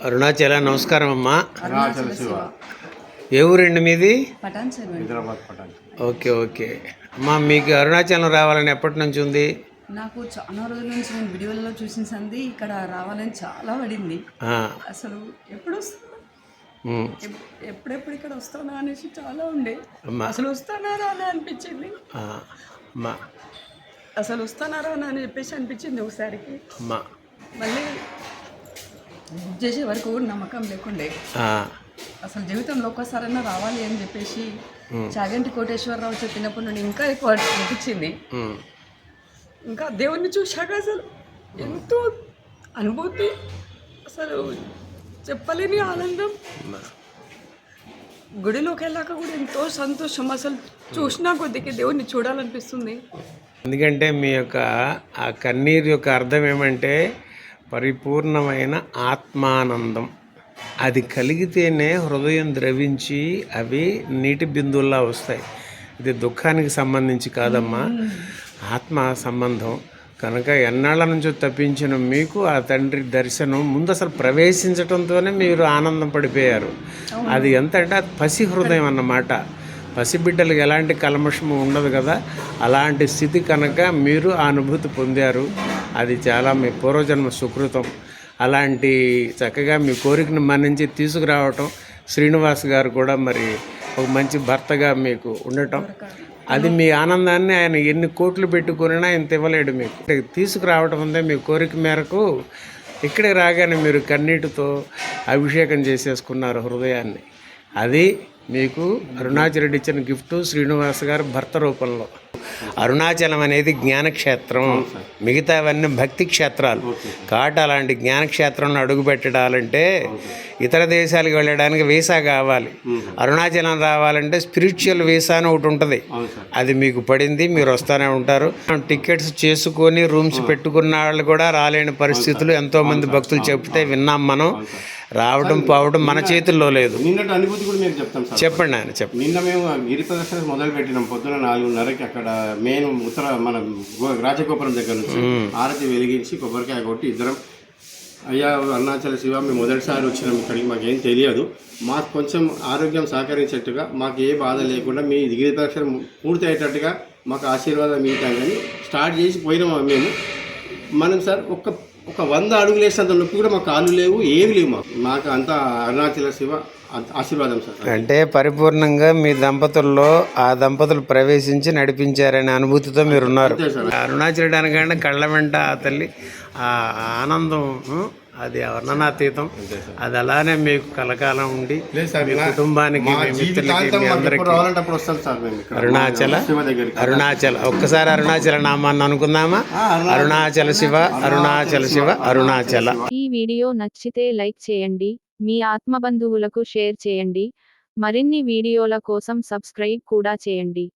అరుణాచల నమస్కారం అమ్మా. అరుణాచల శివ. ఏ ఊరండి మీది? పటాన్ చెరువు హైదరాబాద్ పటాన్ ఓకే ఓకే. అమ్మా మీకు అరుణాచలం రావాలని ఎప్పటి నుంచి ఉంది? నాకు చాలా రోజుల నుంచి నేను వీడియోలలో చూసిన సంది ఇక్కడ రావాలని చాలా పడింది. ఆ, అసలు ఎప్పుడు ఎప్పుడెప్పుడు ఇక్కడ వస్తానా అనేసి చాలా ఉండే. అసలు వస్తానా రానా అనిపించింది. ఆ, అమ్మా. అసలు వస్తానా రానా అని చెప్పేసి అనిపించింది ఒకసారికి. అమ్మా. మళ్ళీ బుక్ చేసే వరకు కూడా నమ్మకం లేకుండే. అసలు జీవితంలో ఒక్కసారైనా రావాలి అని చెప్పేసి చాగంటి కోటేశ్వరరావు చెప్పినప్పటి నుండి ఇంకా ఎక్కువ అనిపించింది. ఇంకా దేవుణ్ణి చూశాక అసలు ఎంతో అనుభూతి అసలు చెప్పలేని ఆనందం. గుడిలోకి వెళ్ళాక కూడా ఎంతో సంతోషం. అసలు చూసినా కొద్దికి దేవుణ్ణి చూడాలనిపిస్తుంది. ఎందుకంటే మీ యొక్క ఆ కన్నీరు యొక్క అర్థం ఏమంటే పరిపూర్ణమైన ఆత్మానందం. అది కలిగితేనే హృదయం ద్రవించి అవి నీటి బిందువుల్లా వస్తాయి. ఇది దుఃఖానికి సంబంధించి కాదమ్మా. ఆత్మ సంబంధం. కనుక ఎన్నాళ్ళ నుంచో తప్పించిన మీకు ఆ తండ్రి దర్శనం ముందు అసలు ప్రవేశించడంతోనే మీరు ఆనందం పడిపోయారు. అది ఎంత అంటే అది పసి హృదయం అన్నమాట. పసిబిడ్డలకు ఎలాంటి కల్మషము ఉండదు కదా. అలాంటి స్థితి కనుక మీరు ఆ అనుభూతి పొందారు. అది చాలా మీ పూర్వజన్మ సుకృతం. అలాంటి చక్కగా మీ కోరికను మన్నించి తీసుకురావటం శ్రీనివాస్ గారు కూడా మరి ఒక మంచి భర్తగా మీకు ఉండటం. అది మీ ఆనందాన్ని ఆయన ఎన్ని కోట్లు పెట్టుకున్నా ఇంత ఇవ్వలేడు మీకు. తీసుకురావటం ఉందే మీ కోరిక మేరకు ఇక్కడికి రాగానే మీరు కన్నీటితో అభిషేకం చేసేసుకున్నారు హృదయాన్ని. అది మీకు అరుణాచల్ రెడ్డి ఇచ్చిన గిఫ్ట్ శ్రీనివాస్ గారు భర్త రూపంలో. అరుణాచలం అనేది జ్ఞానక్షేత్రం. మిగతావన్నీ భక్తి క్షేత్రాలు. కాబట్టి అలాంటి జ్ఞానక్షేత్రంలో అడుగు పెట్టడాలంటే ఇతర దేశాలకు వెళ్ళడానికి వీసా కావాలి. అరుణాచలం రావాలంటే స్పిరిచువల్ వీసా అని ఒకటి ఉంటుంది. అది మీకు పడింది మీరు వస్తూనే ఉంటారు. టికెట్స్ చేసుకొని రూమ్స్ పెట్టుకున్న వాళ్ళు కూడా రాలేని పరిస్థితులు ఎంతోమంది భక్తులు చెప్తే విన్నాం మనం. రావడం పోవడం మన చేతుల్లో లేదు. నిన్నటి అనుభూతి కూడా మీకు చెప్తాం సార్. చెప్పండి ఆయన చెప్పండి. నిన్న మేము గిరి ప్రదర్శన మొదలు పెట్టినాం పొద్దున నాలుగున్నరకి అక్కడ మెయిన్ ఉత్తర మన రాజగోపురం దగ్గర నుంచి ఆరతి వెలిగించి కొబ్బరికాయ కొట్టి ఇద్దరం అయ్యా అరుణాచల శివ మేము మొదటిసారి వచ్చినాం ఇక్కడికి మాకేం తెలియదు. మాకు కొంచెం ఆరోగ్యం సహకరించేట్టుగా మాకు ఏ బాధ లేకుండా మీ గిరి ప్రదర్శన పూర్తి అయ్యేటట్టుగా మాకు ఆశీర్వాదం ఇవ్వటాలని స్టార్ట్ చేసి పోయినాం మేము. మనం సార్ ఒక్క ఒక వంద అడుగులు వేసినంత నొప్పి కూడా మాకు కాళ్ళు లేవు ఏమి లేవు మాకు. మాకు అంతా అరుణాచల శివ ఆశీర్వాదం సార్. అంటే పరిపూర్ణంగా మీ దంపతుల్లో ఆ దంపతులు ప్రవేశించి నడిపించారనే అనుభూతితో మీరు ఉన్నారు అరుణాచలుడు అనగానే కళ్ళ వెంట ఆ తల్లి ఆ ఆనందం అది వర్ణనాతీతం అది అలానే మీకు కలకాలం ఉండి మీ కుటుంబానికి మా మిత్రులకి మీ అందరికీ. అరుణాచల అరుణాచల ఒక్కసారి అరుణాచల నామాన్ని అనుకుందామా? అరుణాచల శివ అరుణాచల శివ. అరుణాచల. ఈ వీడియో నచ్చితే లైక్ చేయండి మీ ఆత్మబంధువులకు షేర్ చేయండి మరిన్ని వీడియోల కోసం సబ్స్క్రైబ్ కూడా చేయండి.